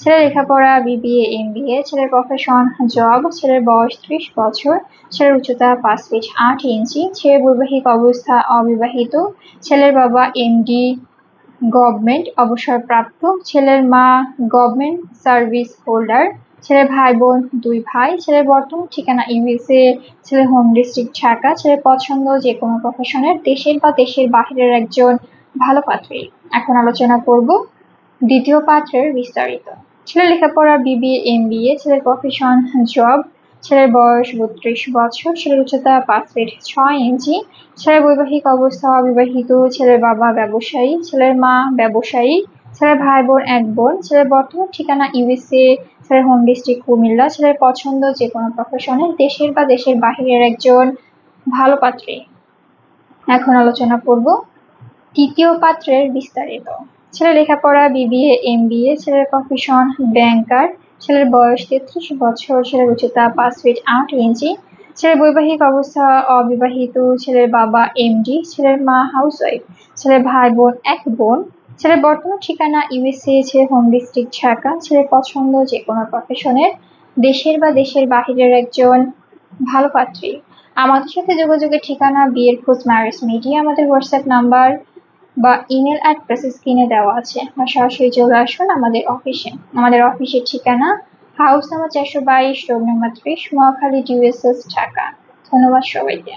ছেলের লেখাপড়া BBA M BA ছেলের প্রফেশন জব ছেলের বয়স ত্রিশ বছর, ছেলের উচ্চতা পাঁচ ফিট আট ইঞ্চি, ছেলের বৈবাহিক অবস্থা অবিবাহিত, ছেলের বাবা এমডি গভর্নমেন্ট অবসরপ্রাপ্ত, ছেলের মা গভর্নমেন্ট সার্ভিস হোল্ডার ছেলের ভাই বোন দুই ভাই, ছেলের বর্তমান ঠিকানা ইউএসএ ছেলের হোম ডিস্ট্রিক্ট ঢাকা, ছেলের পছন্দ যে কোনো প্রফেশনের দেশের বা দেশের বাহিরের একজন ভালো পাত্রী। এখন আলোচনা করব দ্বিতীয় পাত্রের বিস্তারিত। ছেলের লেখাপড়া বিবিএ এম বিএ ছেলের প্রফেশন জব ছেলের বয়স বত্রিশ বছর, ছেলের উচ্চতা পাঁচ ফিট ছয় ইঞ্চি ছেলের বৈবাহিক অবস্থা অবিবাহিত, ছেলের বাবা ব্যবসায়ী, ছেলের মা ব্যবসায়ী, ছেলের ভাই বোন এক বোন, ছেলের বর্তমান ঠিকানা ইউএসএ ছেলের হোম ডিস্ট্রিক্ট কুমিল্লা, ছেলের পছন্দ যে কোনো প্রফেশনের দেশের বা দেশের বাহিরের একজন ভালো পাত্রী। এখন আলোচনা করব তৃতীয় পাত্রের বিস্তারিত। ছেলের লেখাপড়া বিবিএ এম বিএ ছেলের প্রফেশন ব্যাংকার ছেলের বয়স তেত্রিশ বছর, ছেলের উচ্চতা পাঁচ ফিট আট ইঞ্চি, ছেলের বৈবাহিক অবস্থা অবিবাহিত, ছেলের বাবা এমডি ছেলের মা হাউসওয়াইফ ছেলের ভাই বোন এক বোন, ছেলের বর্তমান ঠিকানা ইউএসএ ছেলে হোম ডিস্ট্রিক্ট ঢাকা, ছেলের পছন্দ যে কোনো প্রফেশনের দেশের বা দেশের বাহিরের একজন ভালো পাত্রী। আমাদের সাথে যোগাযোগের ঠিকানা বিয়ের খোঁজ ম্যারেজ মিডিয়া আমাদের হোয়াটসঅ্যাপ নাম্বার বা ইমেল অ্যাড্রেস স্ক্রিনে দেওয়া আছে। বা সরাসরি চলে আসুন আমাদের অফিসে আমাদের অফিসের ঠিকানা হাউস নাম্বার চারশো বাইশ, রোড নাম্বার ত্রিশ মহাখালী ডিউএসএস ঢাকা। ধন্যবাদ সবাইকে।